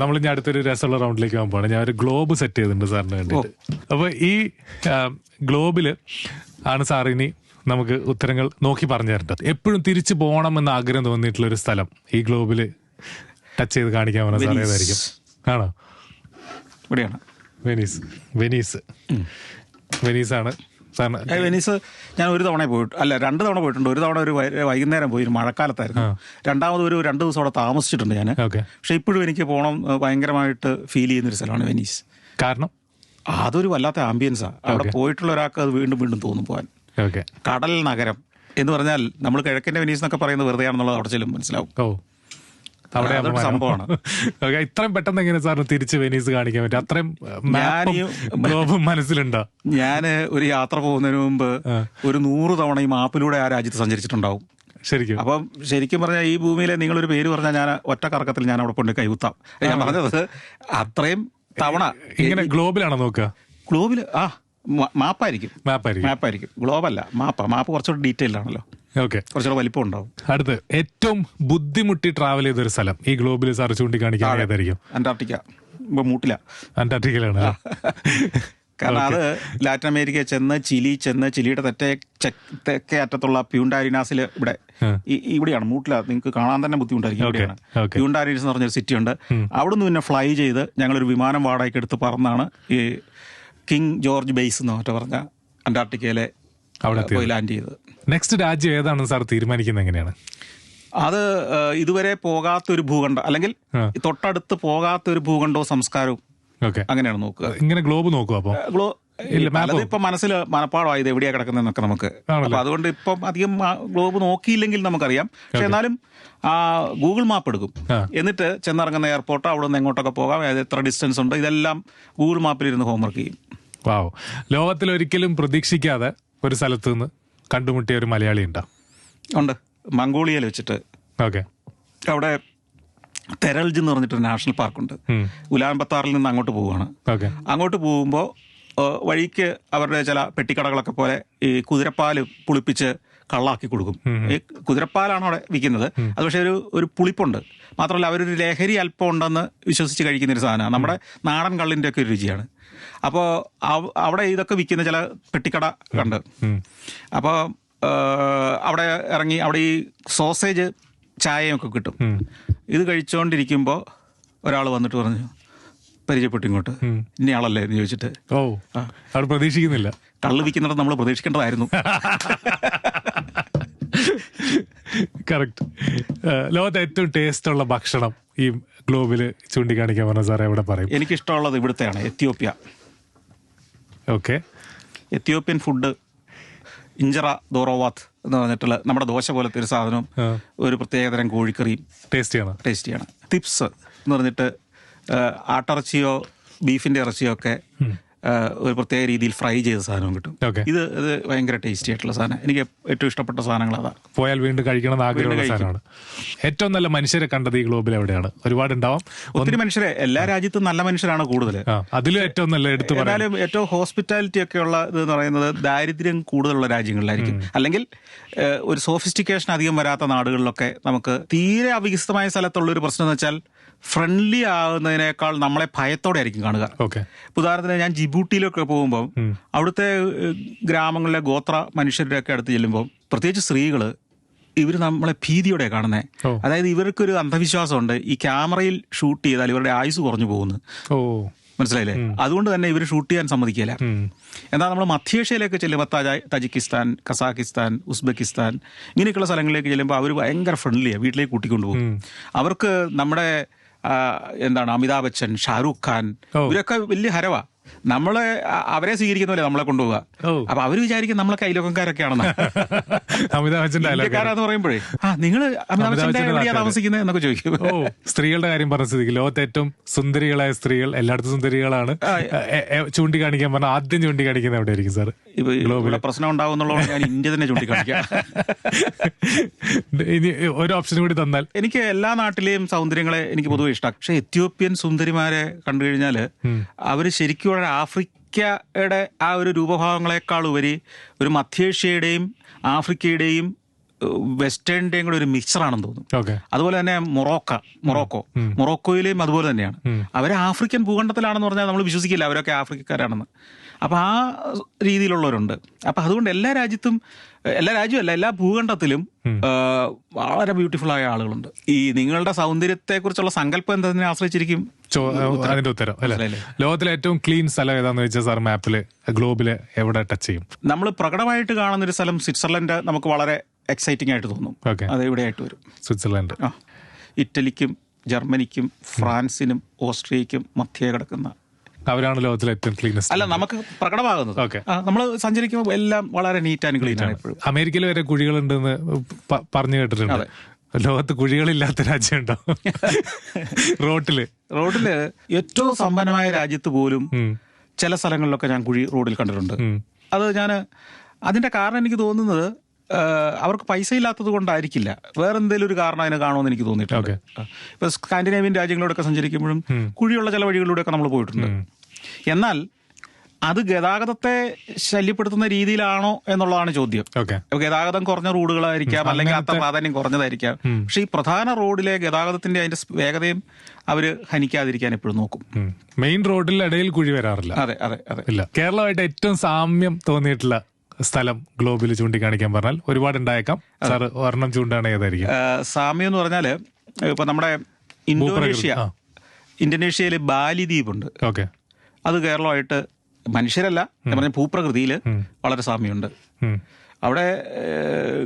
നമ്മൾ ഇനി അടുത്തൊരു രസമുള്ള റൗണ്ടിലേക്ക് പോകാൻ പോകണം ഞാൻ ഒരു ഗ്ലോബ് സെറ്റ് ചെയ്തിട്ടുണ്ട് സാറിന് വേണ്ടിയിട്ട്. അപ്പൊ ഈ ഗ്ലോബിൽ ആണ് സാർ ഇനി നമുക്ക് ഉത്തരങ്ങൾ നോക്കി പറഞ്ഞു തരേണ്ടത്. എപ്പോഴും തിരിച്ചു പോകണം എന്ന് ആഗ്രഹം തോന്നിയിട്ടുള്ള ഒരു സ്ഥലം ഈ ഗ്ലോബിൽ ടച്ച് ചെയ്ത് കാണിക്കാൻ പറഞ്ഞ സാർ. ഏതായിരിക്കും ആണോ? ഇവിടെയാണ്. വെനീസ്. വെനീസ്. വെനീസ് ആണ് സാറിന് വെനീസ് ഞാൻ ഒരു തവണ പോയിട്ട് അല്ല രണ്ട് തവണ പോയിട്ടുണ്ട്. ഒരു തവണ ഒരു വൈകുന്നേരം പോയി മഴക്കാലത്തായിരുന്നു. രണ്ടാമത് ഒരു രണ്ട് ദിവസം അവിടെ താമസിച്ചിട്ടുണ്ട് ഞാൻ പക്ഷെ ഇപ്പോഴും എനിക്ക് പോകണം ഭയങ്കരമായിട്ട് ഫീൽ ചെയ്യുന്ന ഒരു സ്ഥലമാണ് വെനീസ്. കാരണം? അതൊരു വല്ലാത്ത ആംബിയൻസാണ് അവിടെ പോയിട്ടുള്ള ഒരാൾക്ക് അത് വീണ്ടും വീണ്ടും തോന്നും പോകാൻ. കടൽ നഗരം എന്ന് പറഞ്ഞാൽ നമ്മൾ കിഴക്കിന്റെ വെനീസ് എന്നൊക്കെ പറയുന്നത് വെറുതെയാണെന്നുള്ളത് അവിടെ ചെല്ലും മനസ്സിലാവും. അവിടെ സംഭവമാണ്. ഇത്രയും പെട്ടെന്ന് എങ്ങനെ സാറിന് തിരിച്ച് വെനീസ് കാണിക്കാൻ പറ്റും? അത്രയും ഗ്ലോബും മനസ്സിലുണ്ടോ? ഞാൻ ഒരു യാത്ര പോകുന്നതിന് മുമ്പ് ഒരു നൂറ് തവണ ഈ മാപ്പിലൂടെ ആ രാജ്യത്ത് സഞ്ചരിച്ചിട്ടുണ്ടാവും. ശരിക്കും. അപ്പം ശരിക്കും പറഞ്ഞാൽ ഈ ഭൂമിയിലെ നിങ്ങളൊരു പേര് പറഞ്ഞാൽ ഞാൻ ഒറ്റ കറക്കത്തിൽ ഞാൻ അവിടെ കൊണ്ട് കൈകുത്താം. ഞാൻ പറഞ്ഞത് അത്രയും തവണ. ഇങ്ങനെ ഗ്ലോബിലാണോ നോക്കുക? ഗ്ലോബിൽ ആ മാപ്പായിരിക്കും. മാപ്പായിരിക്കും. മാപ്പായിരിക്കും. ഗ്ലോബല്ല മാപ്പാ. മാപ്പ് കുറച്ചുകൂടി ഡീറ്റെയിൽഡ് ആണല്ലോ ഓക്കെ. കുറച്ചുകൂടെ വലിപ്പം ഉണ്ടാവും അടുത്ത് ഏറ്റവും ബുദ്ധിമുട്ടി ട്രാവൽ ചെയ്തൊരു സ്ഥലം. ഈ ഗ്ലോബിൽ സാർ ചൂണ്ടിക്കാണിക്കാൻ ഏതായിരിക്കും? അന്റാർട്ടിക്ക. മൂട്ടില. അന്റാർട്ടിക്കയിലാണ് കാരണം അത് ലാറ്റിൻ അമേരിക്കയിൽ ചെന്ന് ചിലി ചെന്ന് ചിലിയുടെ തെറ്റേ തെക്കേ അറ്റത്തുള്ള പ്യൂണ്ടാരിനാസിൽ ഇവിടെ ഇവിടെയാണ് മൂട്ടില. നിങ്ങൾക്ക് കാണാൻ തന്നെ ബുദ്ധിമുട്ടായിരിക്കും ഇവിടെയാണ്. പ്യൂണ്ടാരിനസ് എന്ന് പറഞ്ഞൊരു സിറ്റി ഉണ്ട്. അവിടുന്ന് പിന്നെ ഫ്ലൈ ചെയ്ത് ഞങ്ങളൊരു വിമാനം വാടകയ്ക്ക് എടുത്ത് പറന്നാണ് ഈ കിങ് ജോർജ് ബേസ് എന്ന് മറ്റോ പറഞ്ഞ അന്റാർട്ടിക്കയിലെ അവിടെ പോയി ലാൻഡ് ചെയ്തത്. നെക്സ്റ്റ് രാജ്യം ഏതാണ് സാർ തീരുമാനിക്കുന്നത് എങ്ങനെയാണ്? അത് ഇതുവരെ പോകാത്ത ഒരു ഭൂഖണ്ഡം അല്ലെങ്കിൽ തൊട്ടടുത്ത് പോകാത്ത ഒരു ഭൂഖണ്ഡവും സംസ്കാരവും അങ്ങനെയാണ് നോക്കുക. ഇങ്ങനെ ഗ്ലോബ് നോക്കുക അപ്പോൾ ഗ്ലോ ഇപ്പം മനസ്സിൽ മനപ്പാടമായി ഇത് എവിടെയാ കിടക്കുന്നതെന്നൊക്കെ നമുക്ക്? അപ്പൊ അതുകൊണ്ട് ഇപ്പം അധികം ഗ്ലോബ് നോക്കിയില്ലെങ്കിൽ നമുക്കറിയാം. പക്ഷെ എന്നാലും ഗൂഗിൾ മാപ്പ് എടുക്കും. എന്നിട്ട് ചെന്നിറങ്ങുന്ന എയർപോർട്ട് അവിടെ നിന്ന് എങ്ങോട്ടൊക്കെ പോകാം എത്ര ഡിസ്റ്റൻസ് ഉണ്ട് ഇതെല്ലാം ഗൂഗിൾ മാപ്പിൽ ഇരുന്ന് ഹോംവർക്ക് ചെയ്യും. ലോകത്തിൽ ഒരിക്കലും പ്രതീക്ഷിക്കാതെ ഒരു സ്ഥലത്ത് നിന്ന് കണ്ടുമുട്ടിയ ഒരു മലയാളി ഉണ്ടോ? ഉണ്ട്. മംഗോളിയയിൽ വെച്ചിട്ട്. ഓക്കെ. അവിടെ തെരൽജ് എന്ന് പറഞ്ഞിട്ടൊരു നാഷണൽ പാർക്കുണ്ട്. ഉലാൻ ബത്താറിൽ നിന്ന് അങ്ങോട്ട് പോവുകയാണ്. ഓക്കെ. അങ്ങോട്ട് പോകുമ്പോൾ വഴിക്ക് അവരുടെ ചില പെട്ടിക്കടകളൊക്കെ പോലെ ഈ കുതിരപ്പാൽ പുളിപ്പിച്ച് കള്ളാക്കി കൊടുക്കും. ഈ കുതിരപ്പാലാണ് അവിടെ വിൽക്കുന്നത്. അത് പക്ഷേ ഒരു ഒരു പുളിപ്പുണ്ട്. മാത്രമല്ല അവരൊരു ലഹരി അല്പം ഉണ്ടെന്ന് വിശ്വസിച്ച് കഴിക്കുന്ന ഒരു സാധനമാണ്. നമ്മുടെ നാടൻ കള്ളിന്റെ ഒക്കെ ഒരു രുചിയാണ്. അപ്പോൾ അവിടെ ഇതൊക്കെ വിൽക്കുന്ന ചില പെട്ടിക്കട ഉണ്ട് അപ്പോൾ അവിടെ ഇറങ്ങി അവിടെ ഈ സോസേജ് ചായയൊക്കെ കിട്ടും. ഇത് കഴിച്ചുകൊണ്ടിരിക്കുമ്പോൾ ഒരാൾ വന്നിട്ട് പറഞ്ഞു പരിചയപ്പെട്ടു ഇങ്ങോട്ട്. ഇനി ആളല്ലേ? എന്ന് ചോദിച്ചിട്ട്. ഓ. അവിടെ പ്രതീക്ഷിക്കുന്നില്ല. കള്ള് വിൽക്കുന്നിടത്ത് നമ്മൾ പ്രതീക്ഷിക്കേണ്ടതായിരുന്നു. കറക്റ്റ് ലോകത്തെ ഏറ്റവും ടേസ്റ്റ് ഉള്ള ഭക്ഷണം ഈ ഗ്ലോബിൽ ചൂണ്ടിക്കാണിക്കാൻ പറഞ്ഞ സാറേ എവിടെ പറയും? എനിക്കിഷ്ടമുള്ളത് ഇവിടുത്തെയാണ് Ethiopia. Okay Ethiopian food injera doro wat എന്ന് പറഞ്ഞിട്ടുള്ള നമ്മുടെ ദോശ പോലത്തെ ഒരു സാധനവും ഒരു പ്രത്യേകതരം കോഴിക്കറിയും. ടേസ്റ്റിയാണ് ടേസ്റ്റിയാണ് ടിപ്സ് എന്ന് പറഞ്ഞിട്ട് ആട്ടിറച്ചിയോ ബീഫിന്റെ ഇറച്ചിയോ ഒക്കെ ഒരു പ്രത്യേക രീതിയിൽ ഫ്രൈ ചെയ്ത സാധനവും കിട്ടും. ഇത് ഇത് ഭയങ്കര ടേസ്റ്റി ആയിട്ടുള്ള സാധനം. എനിക്ക് ഏറ്റവും ഇഷ്ടപ്പെട്ട സാധനങ്ങൾ അതാണ് പോയാൽ വീണ്ടും കഴിക്കണം ആഗ്രഹമുള്ള സാധനമാണ്. ഏറ്റവും നല്ല മനുഷ്യരെ കണ്ടത് ഈ ഗ്ലോബിൽ എവിടെയാണ്? ഒരുപാട് ഉണ്ടാവാം. ഒത്തിരി മനുഷ്യരെ എല്ലാ രാജ്യത്തും നല്ല മനുഷ്യരാണ് കൂടുതൽ അതിലും ഏറ്റവും നല്ല എടുത്തു എന്നാലും ഏറ്റവും ഹോസ്പിറ്റാലിറ്റി ഒക്കെ ഉള്ള ഇത് എന്ന് പറയുന്നത് ദാരിദ്ര്യം കൂടുതലുള്ള രാജ്യങ്ങളിലായിരിക്കും. അല്ലെങ്കിൽ ഒരു സോഫിസ്റ്റിക്കേഷൻ അധികം വരാത്ത നാടുകളിലൊക്കെ നമുക്ക് തീരെ അവികസിതമായ സ്ഥലത്തുള്ള ഒരു പ്രശ്നം എന്ന് വെച്ചാൽ ഫ്രണ്ട്ലി ആകുന്നതിനേക്കാൾ നമ്മളെ ഭയത്തോടെ ആയിരിക്കും കാണുക ഉദാഹരണത്തിന് ഞാൻ ജിബൂട്ടിയിലൊക്കെ പോകുമ്പോൾ അവിടുത്തെ ഗ്രാമങ്ങളിലെ ഗോത്ര മനുഷ്യരുടെ ഒക്കെ അടുത്ത് ചെല്ലുമ്പോൾ പ്രത്യേകിച്ച് സ്ത്രീകൾ ഇവർ നമ്മളെ ഭീതിയോടെ കാണുന്നത് അതായത് ഇവർക്കൊരു അന്ധവിശ്വാസമുണ്ട്. ഈ ക്യാമറയിൽ ഷൂട്ട് ചെയ്താൽ ഇവരുടെ ആയുസ് കുറഞ്ഞു പോകുന്നു. മനസ്സിലായില്ലേ? അതുകൊണ്ട് തന്നെ ഇവർ ഷൂട്ട് ചെയ്യാൻ സമ്മതിക്കില്ല എന്നാൽ നമ്മൾ മധ്യേഷ്യയിലേക്ക് ചെല്ലുമ്പോൾ തജ- തജിക്കിസ്ഥാൻ കസാഖിസ്ഥാൻ ഉസ്ബെക്കിസ്ഥാൻ ഇങ്ങനെയൊക്കെയുള്ള സ്ഥലങ്ങളിലേക്ക് ചെല്ലുമ്പോൾ അവർ ഭയങ്കര ഫ്രണ്ട്ലിയാണ് വീട്ടിലേക്ക് കൂട്ടിക്കൊണ്ടുപോകും അവർക്ക് നമ്മുടെ എന്താണ് അമിതാഭ് ബച്ചൻ ഷാരൂഖ് ഖാൻ ഇവരൊക്കെ വലിയ ഹരവാ. നമ്മളെ അവരെ സ്വീകരിക്കുന്നല്ലേ നമ്മളെ കൊണ്ടുപോവുക. അപ്പൊ അവർ വിചാരിക്കും നമ്മളെ കൈലോകക്കാരൊക്കെയാണെന്ന്. അമിതാഭ് പറയുമ്പോഴേ. ആ നിങ്ങൾ അമിതാഭ്. താമസിക്കുന്നത് എന്നൊക്കെ ചോദിക്കും. സ്ത്രീകളുടെ കാര്യം പറഞ്ഞ സ്ഥിതിക്ക് ലോകത്തെ ഏറ്റവും സുന്ദരികളായ സ്ത്രീകൾ എല്ലായിടത്തും സുന്ദരികളാണ്. ചൂണ്ടിക്കാണിക്കാൻ പറഞ്ഞ ആദ്യം ചൂണ്ടിക്കാണിക്കുന്നത് എവിടെയായിരിക്കും സാർ ഇപ്പൊ ഇവിടെ പ്രശ്നം ഉണ്ടാവുന്നുള്ളതുകൊണ്ട് ഞാൻ ഇന്ത്യ തന്നെ ചൂണ്ടിക്കാണിക്കാം. ഇനി ഒരു ഓപ്ഷൻ കൂടി തന്നാൽ. എനിക്ക് എല്ലാ നാട്ടിലെയും സൗന്ദര്യങ്ങളെ എനിക്ക് പൊതുവെ ഇഷ്ടമാണ് പക്ഷെ എത്യോപ്യൻ സുന്ദരിമാരെ കണ്ടു കഴിഞ്ഞാൽ അവർ ശരിക്കും ഒരു ആഫ്രിക്കയുടെ ആ ഒരു രൂപഭാവങ്ങളെക്കാൾ ഉപരി ഒരു മധ്യേഷ്യയുടെയും ആഫ്രിക്കയുടെയും വെസ്റ്റേണിന്റെയും കൂടെ ഒരു മിക്സറാണെന്ന് തോന്നുന്നു. അതുപോലെ തന്നെ മൊറോക്ക മൊറോക്കോ. മൊറോക്കോയിലെയും അതുപോലെ തന്നെയാണ്. അവർ ആഫ്രിക്കൻ ഭൂഖണ്ഡത്തിലാണെന്ന് പറഞ്ഞാൽ നമ്മൾ വിശ്വസിക്കില്ല അവരൊക്കെ ആഫ്രിക്കക്കാരാണെന്ന്. അപ്പോൾ ആ രീതിയിലുള്ളവരുണ്ട്. അപ്പം അതുകൊണ്ട് എല്ലാ രാജ്യത്തും എല്ലാ രാജ്യവും എല്ലാ ഭൂഖണ്ഡത്തിലും വളരെ ബ്യൂട്ടിഫുൾ ആയ ആളുകളുണ്ട്. ഈ നിങ്ങളുടെ സൗന്ദര്യത്തെക്കുറിച്ചുള്ള സങ്കല്പം എന്തതിനെ ആശ്രയിച്ചിരിക്കും? അതിന്റെ ഉത്തരം അല്ലേ? ലോകത്തിലെ ഏറ്റവും ക്ലീൻ സ്ഥലം ഏതാന്ന് വെച്ചാൽ സാർ മാപ്പിൽ ഗ്ലോബിൽ എവിടെ ടച്ച് ചെയ്യും? നമ്മൾ പ്രകടമായിട്ട് കാണുന്ന ഒരു സ്ഥലം സ്വിറ്റ്സർലൻഡ് നമുക്ക് വളരെ എക്സൈറ്റിംഗ് ആയിട്ട് തോന്നും. അത് എവിടെയായിട്ട് വരും. സ്വിറ്റ്സർലൻഡ്. ആ. ഇറ്റലിക്കും ജർമ്മനിക്കും ഫ്രാൻസിനും ഓസ്ട്രിയക്കും മധ്യേ കിടക്കുന്ന അവരാണ് ലോകത്തിലെ ഏറ്റവും ക്ലീനസ്റ്റ് അല്ല നമുക്ക് പ്രകടമാകുന്നത്. ഓക്കെ നമ്മൾ സഞ്ചരിക്കുമ്പോൾ എല്ലാം വളരെ നീറ്റ് ആൻഡ് ക്ലീൻ ആണ് എപ്പോഴും. അമേരിക്കയിൽ വരെ കുഴികളുണ്ടെന്ന് പറഞ്ഞു കേട്ടിട്ടുണ്ട്. ലോകത്ത് കുഴികളില്ലാത്ത രാജ്യമുണ്ടോ? റോട്ടിൽ. റോഡിൽ ഏറ്റവും സമ്പന്നമായ രാജ്യത്ത് പോലും. ചില സ്ഥലങ്ങളിലൊക്കെ ഞാൻ കുഴി റോഡിൽ കണ്ടിട്ടുണ്ട്. അത് ഞാൻ അതിന്റെ കാരണം എനിക്ക് തോന്നുന്നത് അവർക്ക് പൈസ ഇല്ലാത്തത് കൊണ്ടായിരിക്കില്ല. വേറെ എന്തെങ്കിലും ഒരു കാരണം അതിന് കാണുമെന്ന് എനിക്ക് തോന്നിയിട്ടുണ്ട്. ഇപ്പൊ സ്കാൻഡിനേവിയൻ രാജ്യങ്ങളോടൊക്കെ സഞ്ചരിക്കുമ്പോഴും കുഴിയുള്ള ചില വഴികളിലൂടെയൊക്കെ നമ്മൾ പോയിട്ടുണ്ട്. എന്നാൽ അത് ഗതാഗതത്തെ ശല്യപ്പെടുത്തുന്ന രീതിയിലാണോ എന്നുള്ളതാണ് ചോദ്യം. ഗതാഗതം കുറഞ്ഞ റോഡുകളായിരിക്കാം അല്ലെങ്കിൽ അത്ര പ്രാധാന്യം കുറഞ്ഞതായിരിക്കാം. പക്ഷെ ഈ പ്രധാന റോഡിലെ ഗതാഗതത്തിന്റെ അതിന്റെ വേഗതയും അവർ ഹനിക്കാതിരിക്കാൻ എപ്പോഴും നോക്കും. മെയിൻ റോഡിൽ ഇടയിൽ കുഴി വരാറില്ല. അതെ അതെ അതെ. കേരളമായിട്ട് ഏറ്റവും സാമ്യം തോന്നിയിട്ടുള്ള സ്ഥലം ഗ്ലോബിൽ ചൂണ്ടിക്കാണിക്കാൻ പറഞ്ഞാൽ ഒരുപാട് ഉണ്ടായേക്കാം സാർ ഒരെണ്ണം ചൂണ്ടാണ് ഏതായിരിക്കും? സാമ്യം എന്ന് പറഞ്ഞാൽ ഇപ്പൊ നമ്മുടെ ഇന്തോനേഷ്യ ഇന്തോനേഷ്യയിൽ ബാലി ദ്വീപുണ്ട്. ഓക്കെ. അത് കേരളമായിട്ട് മനുഷ്യരല്ല ഞാൻ പറഞ്ഞ ഭൂപ്രകൃതിയിൽ വളരെ സാമ്യമുണ്ട്. അവിടെ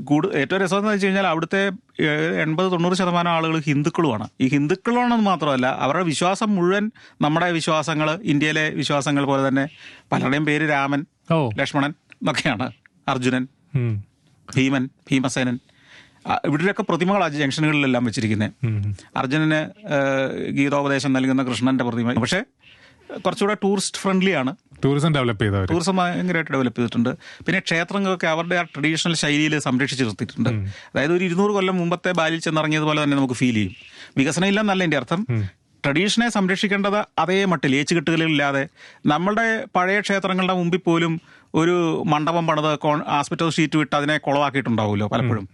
കൂടു ഏറ്റവും രസം എന്ന് വെച്ച് കഴിഞ്ഞാൽ അവിടുത്തെ എൺപത് തൊണ്ണൂറ് ശതമാനം ആളുകൾ ഹിന്ദുക്കളുമാണ്. ഈ ഹിന്ദുക്കളാണെന്ന് മാത്രമല്ല അവരുടെ വിശ്വാസം മുഴുവൻ നമ്മുടെ വിശ്വാസങ്ങൾ ഇന്ത്യയിലെ വിശ്വാസങ്ങൾ പോലെ തന്നെ പലരുടെയും പേര് രാമൻ ലക്ഷ്മണൻ എന്നൊക്കെയാണ് അർജുനൻ ഭീമൻ ഭീമസേനൻ. ഇവിടെയൊക്കെ പ്രതിമകളാണ് ജംഗ്ഷനുകളിലെല്ലാം വെച്ചിരിക്കുന്നത്. അർജുനന് ഗീതോപദേശം നൽകുന്ന കൃഷ്ണന്റെ പ്രതിമ. പക്ഷേ കുറച്ചുകൂടെ ടൂറിസ്റ്റ് ഫ്രണ്ട്ലി ആണ്. ടൂറിസം ഡെവലപ്പ് ചെയ്ത ടൂറിസം ഭയങ്കരമായിട്ട് ഡെവലപ്പ് ചെയ്തിട്ടുണ്ട്. പിന്നെ ക്ഷേത്രങ്ങളൊക്കെ അവരുടെ ആ ട്രഡീഷണൽ ശൈലിയിൽ സംരക്ഷിച്ച് നിർത്തിയിട്ടുണ്ട്. അതായത് ഒരു ഇരുന്നൂറ് കൊല്ലം മുമ്പത്തെ ബാലിൽ ചെന്നിറങ്ങിയതുപോലെ തന്നെ നമുക്ക് ഫീൽ ചെയ്യും. വികസനം ഇല്ലെന്നല്ല എന്റെ അർത്ഥം. ട്രഡീഷനെ സംരക്ഷിക്കേണ്ടത് അതേ മട്ടിൽ ഏച്ചുകെട്ടുകളില്ലാതെ നമ്മളുടെ പഴയ ക്ഷേത്രങ്ങളുടെ മുമ്പിൽ പോലും ഒരു മണ്ഡപം പണിത് ഹോസ്പിറ്റൽ ഷീറ്റ് വിട്ട് അതിനെ കുളവാക്കിയിട്ടുണ്ടാവുമല്ലോ പലപ്പോഴും.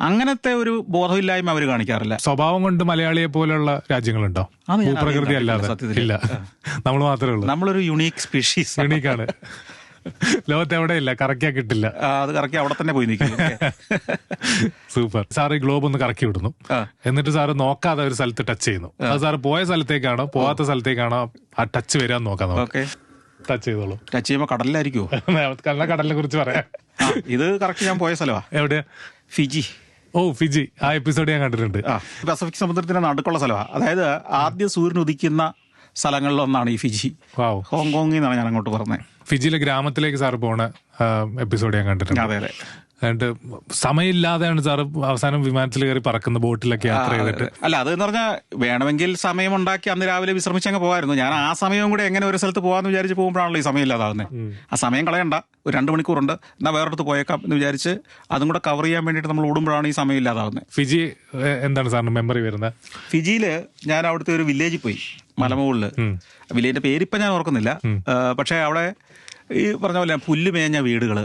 അങ്ങനത്തെ ഒരു ബോധമില്ലായ്മ അവർ കാണിക്കാറില്ല. സ്വഭാവം കൊണ്ട് മലയാളിയെ പോലെയുള്ള രാജ്യങ്ങളുണ്ടോ? ഭൂപ്രകൃതി അല്ലാതെ. ഇല്ല. നമ്മൾ മാത്രമേ ഉള്ളൂ. നമ്മളൊരു യുണീക് സ്പീഷീസ് യുണീക്കാണ് ലോകത്ത് എവിടെയില്ല കറക്കിയാ കിട്ടില്ല. അത് കറക്കി അവിടെ തന്നെ പോയി നിൽക്കും. സൂപ്പർ സാർ ഈ ഗ്ലോബ് ഒന്ന് കറക്കി വിടുന്നു. എന്നിട്ട് സാറ് നോക്കാതെ ഒരു സ്ഥലത്ത് ടച്ച് ചെയ്യുന്നു. അത് സാറ് പോയ സ്ഥലത്തേക്കാണോ? പോവാത്ത സ്ഥലത്തേക്കാണോ? ആ ടച്ച് വരാൻ നോക്കാം നമുക്ക്. ഓക്കെ ടച്ച് ചെയ്തോളൂ. ടച്ച് ചെയ്യുമ്പോൾ കടലിലായിരിക്കുമോ കടലിനെ കുറിച്ച് പറയാം. ഇത് കറക്റ്റ് ഞാൻ പോയ സ്ഥലമാ എവിടെയാ? ഫിജി. ഓ ഫിജി. ആ എപ്പിസോഡ് ഞാൻ കണ്ടിട്ടുണ്ട്. പസഫിക് സമുദ്രത്തിന്റെ നടുക്കുള്ള സ്ഥലമാണ് അതായത് ആദ്യ സൂര്യൻ ഉദിക്കുന്ന സ്ഥലങ്ങളിലൊന്നാണ് ഈ ഫിജി. ഹോങ്കോങ്ങിൽ നിന്നാണ് ഞാൻ അങ്ങോട്ട് പറഞ്ഞത്. ഫിജിയിലെ ഗ്രാമത്തിലേക്ക് സാർ പോണ എപ്പിസോഡ് ഞാൻ കണ്ടിട്ടുണ്ട്. അതെ അതെ. എന്നിട്ട് സമയമില്ലാതെയാണ് സാറ് അവസാനം വിമാനത്തിൽ കയറി പറക്കുന്ന ബോട്ടിലൊക്കെ യാത്ര ചെയ്തിട്ട്. അല്ല അത് എന്ന് പറഞ്ഞാൽ വേണമെങ്കിൽ സമയം ഉണ്ടാക്കി അന്ന് രാവിലെ വിശ്രമിച്ചങ്ങ് പോകായിരുന്നു ഞാൻ ആ സമയം കൂടെ എങ്ങനെ ഒരു സ്ഥലത്ത് പോകാന്ന് വിചാരിച്ച് പോകുമ്പോഴാണല്ലോ ഈ സമയം ഇല്ലാതാവുന്നത് ആ സമയം കളയണ്ട. ഒരു രണ്ട് മണിക്കൂറുണ്ട്. എന്നാൽ വേറൊരിടത്ത് പോയേക്കാം എന്ന് വിചാരിച്ച് അതും കൂടെ കവർ ചെയ്യാൻ വേണ്ടിയിട്ട് നമ്മൾ ഓടുമ്പോഴാണ് ഈ സമയം ഇല്ലാതാവുന്നത് ഫിജി എന്താണ് സാറിന് മെമ്മറി വരുന്നത്? ഫിജിയിൽ ഞാൻ അവിടുത്തെ ഒരു വില്ലേജിൽ പോയി മലമുകളിൽ. വില്ലേജിന്റെ പേരിപ്പം ഞാൻ ഓർക്കുന്നില്ല. പക്ഷേ അവിടെ ഈ പറഞ്ഞ പോലെ പുല്ല് മേഞ്ഞ വീടുകൾ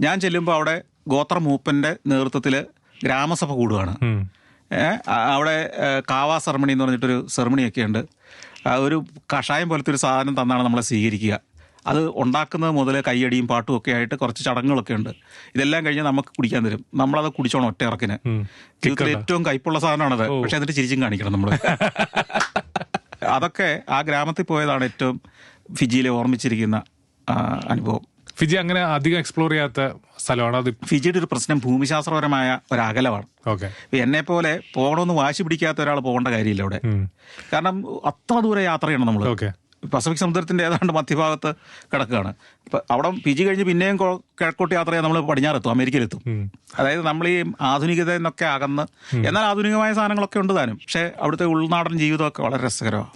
ഞാൻ ചെല്ലുമ്പോൾ അവിടെ ഗോത്ര മൂപ്പന്റെ നേതൃത്വത്തിൽ ഗ്രാമസഭ കൂടുകയാണ് അവിടെ കാവാ സെറമണി എന്ന് പറഞ്ഞിട്ടൊരു സെറമണിയൊക്കെ ഉണ്ട്. ഒരു കഷായം പോലത്തെ ഒരു സാധനം തന്നാണ് നമ്മളെ സ്വീകരിക്കുക. അത് ഉണ്ടാക്കുന്നത് മുതൽ കയ്യടിയും പാട്ടും ഒക്കെ ആയിട്ട് കുറച്ച് ചടങ്ങുകളൊക്കെ ഉണ്ട്. ഇതെല്ലാം കഴിഞ്ഞ് നമുക്ക് കുടിക്കാൻ തരും. നമ്മളത് കുടിച്ചോണം ഒറ്റ ഇറക്കിന്. ജീവിതത്തിൽ ഏറ്റവും കയ്പുള്ള സാധനമാണത്. പക്ഷെ അതിന്റെ ചിരിച്ചും കാണിക്കണം നമ്മൾ അതൊക്കെ ആ ഗ്രാമത്തിൽ പോയതാണ് ഏറ്റവും ഫിജിയിലെ ഓർമ്മിച്ചിരിക്കുന്ന അനുഭവം. ഫിജി അങ്ങനെ അധികം എക്സ്പ്ലോർ ചെയ്യാത്ത സ്ഥലമാണ്. അത് ഫിജിയുടെ ഒരു പ്രശ്നം ഭൂമിശാസ്ത്രപരമായ ഒരു അകലമാണ്. ഓക്കെ. എന്നെ പോലെ പോകണമെന്ന് വാശി പിടിക്കാത്ത ഒരാൾ പോകേണ്ട കാര്യമില്ല അവിടെ. കാരണം അത്ര ദൂരെ യാത്ര ചെയ്യണം നമ്മൾ ഓക്കെ. പസഫിക് സമുദ്രത്തിന്റെ ഏതാണ്ട് മധ്യഭാഗത്ത് കിടക്കുകയാണ് അവിടെ പി ജി കഴിഞ്ഞ് പിന്നെയും കിഴക്കോട്ട് യാത്ര ചെയ്യാൻ നമ്മൾ പടിഞ്ഞാറെത്തും അമേരിക്കയിലെത്തും. അതായത് നമ്മൾ ഈ ആധുനികത എന്നൊക്കെ അകന്ന് എന്നാൽ ആധുനികമായ സാധനങ്ങളൊക്കെ ഉണ്ട് താനും. പക്ഷേ അവിടുത്തെ ഉൾനാടൻ ജീവിതമൊക്കെ വളരെ രസകരമാണ്.